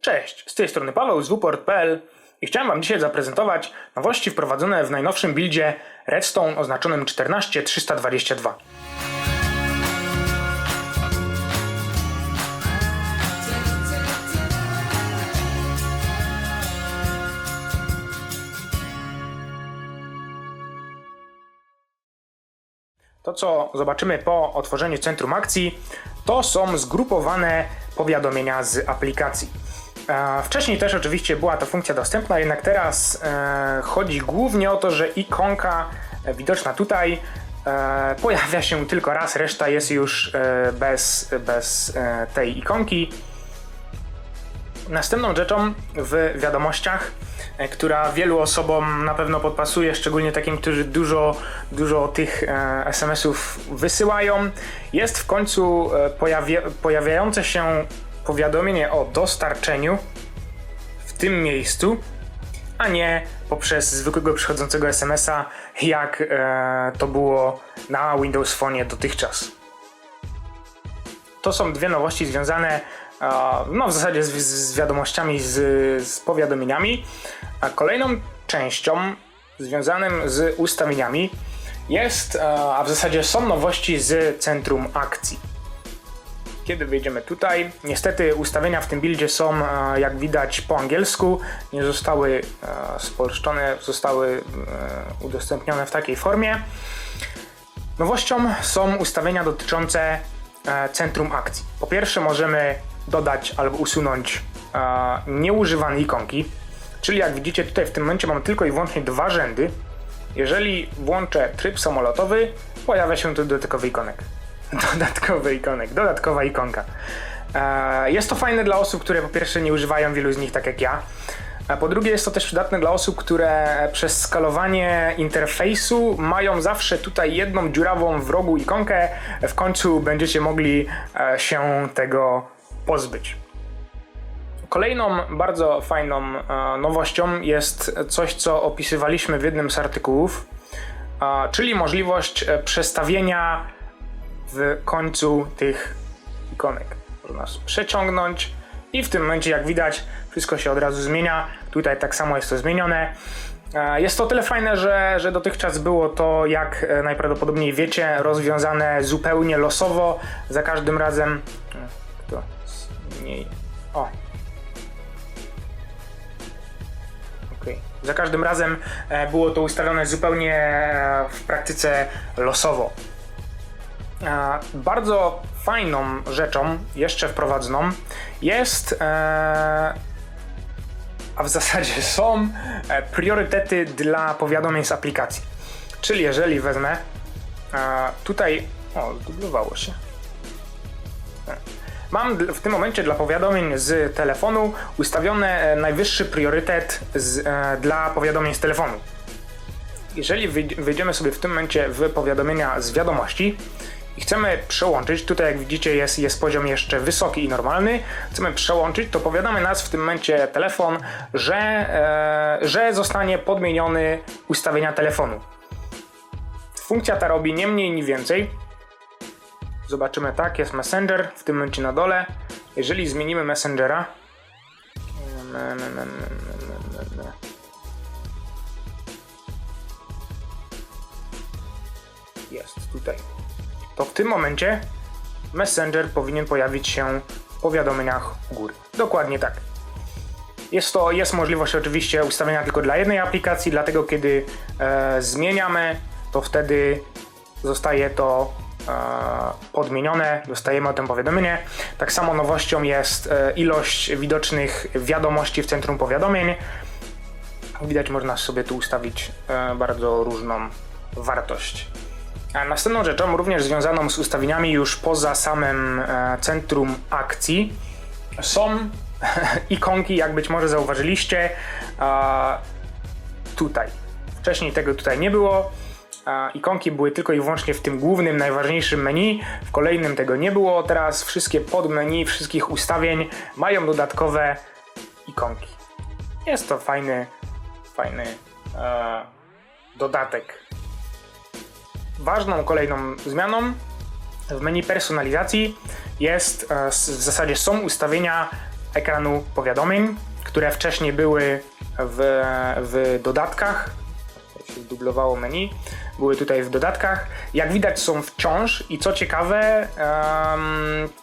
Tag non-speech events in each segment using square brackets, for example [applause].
Cześć, z tej strony Paweł z wport.pl i chciałem Wam dzisiaj zaprezentować nowości wprowadzone w najnowszym buildzie Redstone oznaczonym 14322. To, co zobaczymy po otworzeniu centrum akcji, to są zgrupowane powiadomienia z aplikacji. Wcześniej też oczywiście była ta funkcja dostępna, jednak teraz e, chodzi głównie o to, że ikonka e, widoczna tutaj e, pojawia się tylko raz, reszta jest już bez, bez tej ikonki. Następną rzeczą w wiadomościach, która wielu osobom na pewno podpasuje, szczególnie takim, którzy dużo, dużo tych SMS-ów wysyłają, jest w końcu pojawia, pojawiające się powiadomienie o dostarczeniu w tym miejscu, a nie poprzez zwykłego przychodzącego SMS-a, jak e, to było na Windows Phone dotychczas. To są dwie nowości związane e, no, w zasadzie z, z wiadomościami, z, z powiadomieniami. A kolejną częścią związanym z ustawieniami jest, e, a w zasadzie są nowości z centrum akcji. Kiedy wejdziemy tutaj, niestety ustawienia w tym buildzie są, e, jak widać, po angielsku, nie zostały e, spolszczone, zostały e, udostępnione w takiej formie. Nowością są ustawienia dotyczące centrum akcji. Po pierwsze możemy dodać albo usunąć nieużywane ikonki, czyli jak widzicie tutaj w tym momencie mamy tylko i wyłącznie dwa rzędy. Jeżeli włączę tryb samolotowy, pojawia się tu dodatkowy ikonek. Dodatkowy ikonek, dodatkowa ikonka. E, Jest to fajne dla osób, które po pierwsze nie używają wielu z nich tak jak ja. A po drugie jest to też przydatne dla osób, które przez skalowanie interfejsu mają zawsze tutaj jedną dziurawą w rogu ikonkę. W końcu będziecie mogli e, się tego pozbyć. Kolejną bardzo fajną e, nowością jest coś, co opisywaliśmy w jednym z artykułów, e, czyli możliwość e, przestawienia w końcu tych ikonek. Można przeciągnąć i w tym momencie, jak widać, wszystko się od razu zmienia. Tutaj tak samo jest to zmienione. E, Jest to tyle fajne, że, że dotychczas było to, jak e, najprawdopodobniej wiecie, rozwiązane zupełnie losowo. Za każdym razem. e, To mniej. O. Okej. Za każdym razem było to ustawione zupełnie w praktyce losowo. E, Bardzo fajną rzeczą, jeszcze wprowadzoną, jest, e, a w zasadzie [laughs] są e, priorytety dla powiadomień z aplikacji. Czyli jeżeli wezmę tutaj, o, zdublowało się. Mam w tym momencie dla powiadomień z telefonu ustawiony najwyższy priorytet z, dla powiadomień z telefonu. Jeżeli wejdziemy sobie w tym momencie w powiadomienia z wiadomości i chcemy przełączyć, tutaj jak widzicie jest, jest poziom jeszcze wysoki i normalny, chcemy przełączyć, to powiadamy nas w tym momencie telefon, że, e, że zostanie podmieniony ustawienia telefonu. Funkcja ta robi nie mniej, ni więcej. Zobaczymy tak, jest Messenger w tym momencie na dole. Jeżeli zmienimy Messengera, jest tutaj. To w tym momencie Messenger powinien pojawić się w powiadomieniach u góry. Dokładnie tak. Jest to jest możliwość oczywiście ustawienia tylko dla jednej aplikacji, dlatego kiedy e, zmieniamy, to wtedy zostaje to e, podmienione, dostajemy o tym powiadomienie. Tak samo nowością jest e, ilość widocznych wiadomości w centrum powiadomień. Widać, można sobie tu ustawić e, bardzo różną wartość. Następną rzeczą, również związaną z ustawieniami już poza samym e, centrum akcji, są [laughs] ikonki, jak być może zauważyliście, tutaj. Wcześniej tego tutaj nie było. Ikonki były tylko i wyłącznie w tym głównym, najważniejszym menu. W kolejnym tego nie było. Teraz wszystkie podmenu wszystkich ustawień mają dodatkowe ikonki. Jest to fajny, fajny e, dodatek. Ważną kolejną zmianą w menu personalizacji jest, e, w zasadzie są ustawienia ekranu powiadomień, które wcześniej były w, w dodatkach. To się dublowało menu. Były tutaj w dodatkach. Jak widać, są wciąż i co ciekawe,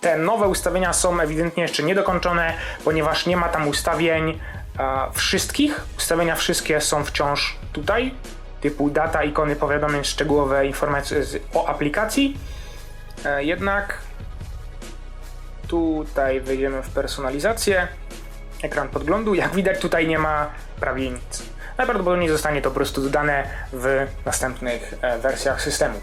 te nowe ustawienia są ewidentnie jeszcze niedokończone, ponieważ nie ma tam ustawień e, wszystkich. Ustawienia wszystkie są wciąż tutaj, typu data, ikony, powiadomień, szczegółowe informacje o aplikacji. E, Jednak tutaj wejdziemy w personalizację. Ekran podglądu. Jak widać, tutaj nie ma prawie nic. Najprawdopodobniej zostanie to po prostu dodane w następnych e, wersjach systemu.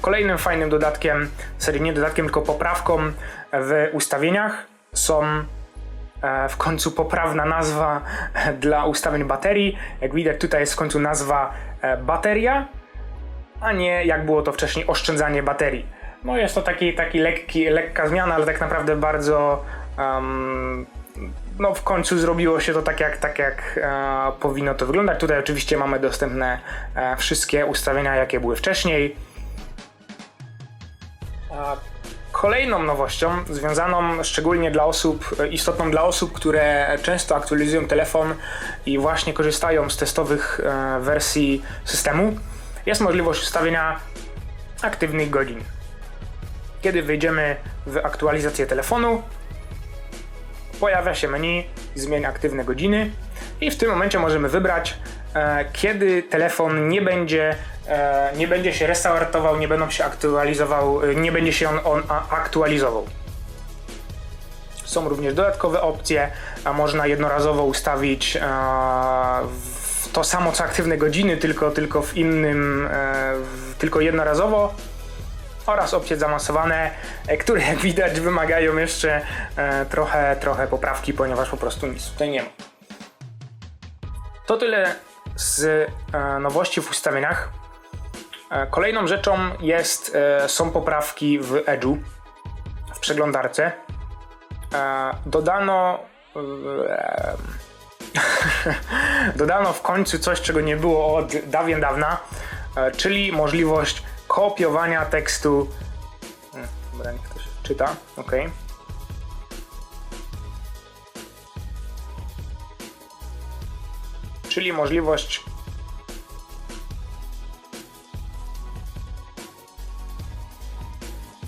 Kolejnym fajnym dodatkiem, serii nie dodatkiem, tylko poprawką w ustawieniach są w końcu poprawna nazwa e, dla ustawień baterii. Jak widać, tutaj jest w końcu nazwa e, bateria, a nie jak było to wcześniej oszczędzanie baterii. No jest to taki, taki lekki, lekka zmiana, ale tak naprawdę bardzo em, no w końcu zrobiło się to tak jak, tak jak e, powinno to wyglądać. Tutaj oczywiście mamy dostępne e, wszystkie ustawienia jakie były wcześniej. Kolejną nowością, związaną szczególnie dla osób, e, istotną dla osób, które często aktualizują telefon i właśnie korzystają z testowych e, wersji systemu, jest możliwość ustawienia aktywnych godzin. Kiedy wejdziemy w aktualizację telefonu, pojawia się menu zmień aktywne godziny i w tym momencie możemy wybrać e, kiedy telefon nie będzie nie będzie się restartował, nie będą się aktualizował, e, nie będzie się on, on aktualizował. Są również dodatkowe opcje, a można jednorazowo ustawić e, to samo co aktywne godziny, tylko, tylko w innym, e, tylko jednorazowo oraz opcje zaawansowane, e, które jak widać wymagają jeszcze e, trochę, trochę poprawki, ponieważ po prostu nic tutaj nie ma. To tyle z e, nowości w ustawieniach. E, Kolejną rzeczą jest, e, są poprawki w Edge'u, w przeglądarce. E, Dodano [laughs] dodano w końcu coś, czego nie było od dawien dawna, czyli możliwość kopiowania tekstu. Hmm, Dobra, niech to się czyta. Ok. Czyli możliwość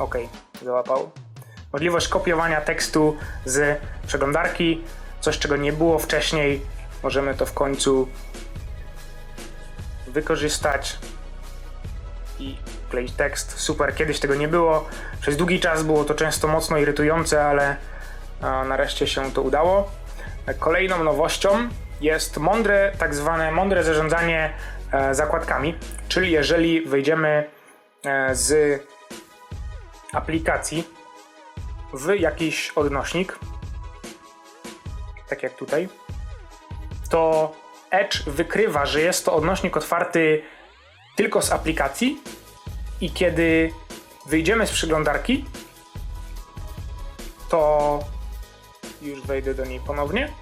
Ok, załapał. Możliwość kopiowania tekstu z przeglądarki, coś czego nie było wcześniej. Możemy to w końcu wykorzystać i wkleić tekst. Super, kiedyś tego nie było. Przez długi czas było to często mocno irytujące, ale nareszcie się to udało. Kolejną nowością jest mądre, tak zwane mądre zarządzanie e, zakładkami, czyli jeżeli wejdziemy e, z aplikacji w jakiś odnośnik, tak jak tutaj, to Edge wykrywa, że jest to odnośnik otwarty tylko z aplikacji i kiedy wyjdziemy z przeglądarki, to już wejdę do niej ponownie,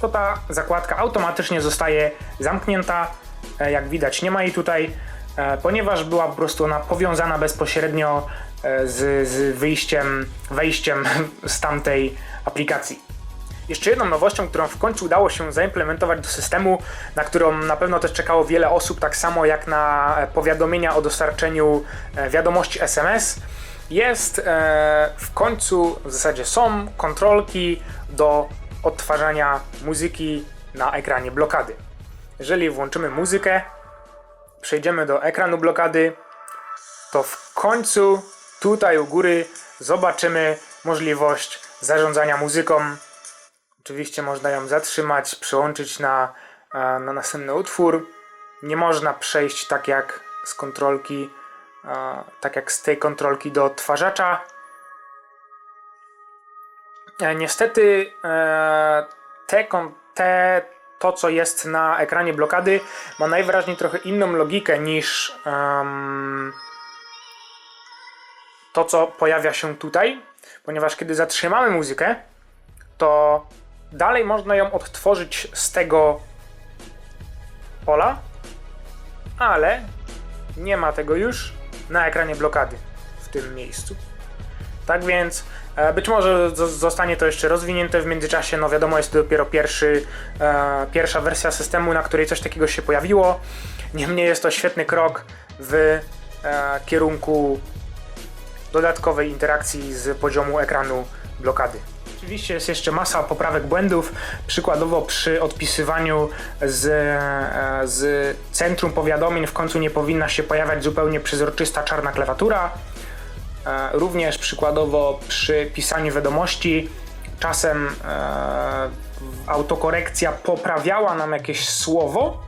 to ta zakładka automatycznie zostaje zamknięta. E, Jak widać, nie ma jej tutaj, e, ponieważ była po prostu ona powiązana bezpośrednio z, z wyjściem, wejściem [laughs] z tamtej aplikacji. Jeszcze jedną nowością, którą w końcu udało się zaimplementować do systemu, na którą na pewno też czekało wiele osób, tak samo jak na e, powiadomienia o dostarczeniu e, wiadomości SMS, jest e, w końcu, w zasadzie są kontrolki do odtwarzania muzyki na ekranie blokady. Jeżeli włączymy muzykę, przejdziemy do ekranu blokady, to w końcu tutaj u góry zobaczymy możliwość zarządzania muzyką Oczywiście można ją zatrzymać, przełączyć na, e, na następny utwór. Nie można przejść tak jak z kontrolki, e, tak jak z tej kontrolki do odtwarzacza. E, Niestety te, te, to, co jest na ekranie blokady, ma najwyraźniej trochę inną logikę niż em, to, co pojawia się tutaj, ponieważ kiedy zatrzymamy muzykę, to dalej można ją odtworzyć z tego pola, ale nie ma tego już na ekranie blokady w tym miejscu. Tak więc e, być może zo- zostanie to jeszcze rozwinięte w międzyczasie. No wiadomo, jest to dopiero pierwszy, e, pierwsza wersja systemu, na której coś takiego się pojawiło. Niemniej jest to świetny krok w e, kierunku dodatkowej interakcji z poziomu ekranu blokady. Oczywiście jest jeszcze masa poprawek błędów, przykładowo przy odpisywaniu z, e, z centrum powiadomień w końcu nie powinna się pojawiać zupełnie przezroczysta czarna klawiatura. E, Również przykładowo przy pisaniu wiadomości czasem e, autokorekcja poprawiała nam jakieś słowo,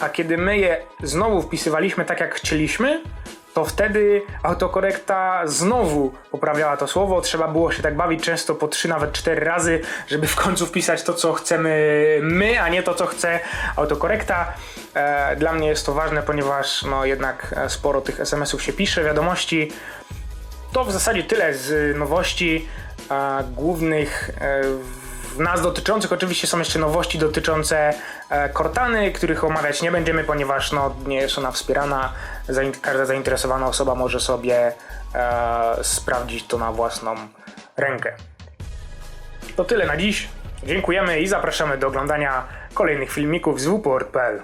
a kiedy my je znowu wpisywaliśmy tak jak chcieliśmy, to wtedy autokorekta znowu poprawiała to słowo. Trzeba było się tak bawić często po trzy, nawet cztery razy, żeby w końcu wpisać to, co chcemy my, a nie to, co chce autokorekta. E, Dla mnie jest to ważne, ponieważ no jednak e, sporo tych SMS-ów się pisze, wiadomości. To w zasadzie tyle z nowości e, głównych w nas dotyczących. Oczywiście są jeszcze nowości dotyczące Cortany, których omawiać nie będziemy, ponieważ no, nie jest ona wspierana. Każda zainteresowana osoba może sobie e, sprawdzić to na własną rękę. To tyle na dziś. Dziękujemy i zapraszamy do oglądania kolejnych filmików z wport.pl.